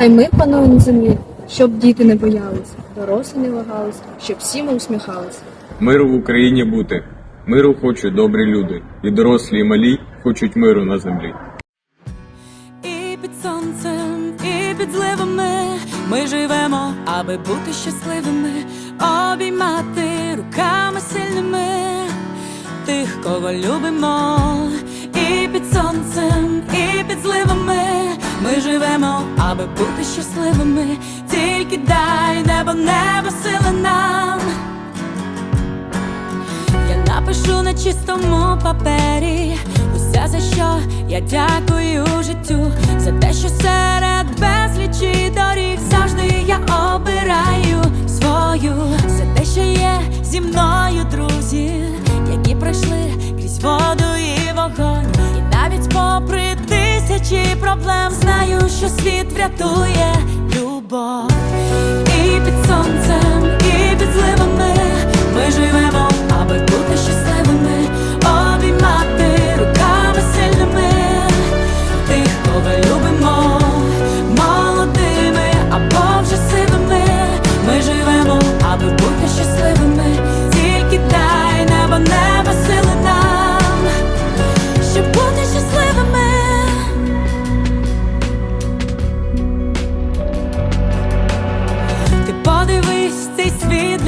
Хай мир панує на землі, щоб діти не боялися, дорослі не вагалися, щоб всі ми усміхалися. Миру в Україні бути. Миру хочуть добрі люди. І дорослі, і малі хочуть миру на землі. І під сонцем, і під зливами ми живемо, аби бути щасливими, обіймати руками сильними тих, кого любимо. І під сонцем, і під зливами ми живемо, аби бути щасливими. Тільки дай небо, небо сили нам. Я напишу на чистому папері усе за що я дякую життю, за те, що серед безлічі доріг завжди я обираю свою, за те, що є зі мною друзі, які пройшли крізь воду і тисячі проблем знаю, що світ врятує любов.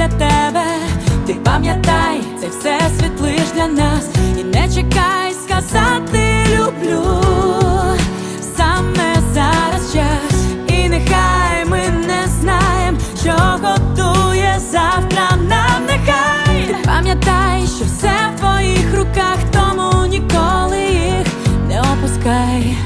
для тебе, ти пам'ятай, це все світ лиш для нас, і не чекай сказати, люблю саме зараз час, і нехай ми не знаємо, що готує завтра нам, нехай! Ти пам'ятай, що все в твоїх руках, тому ніколи їх не опускай.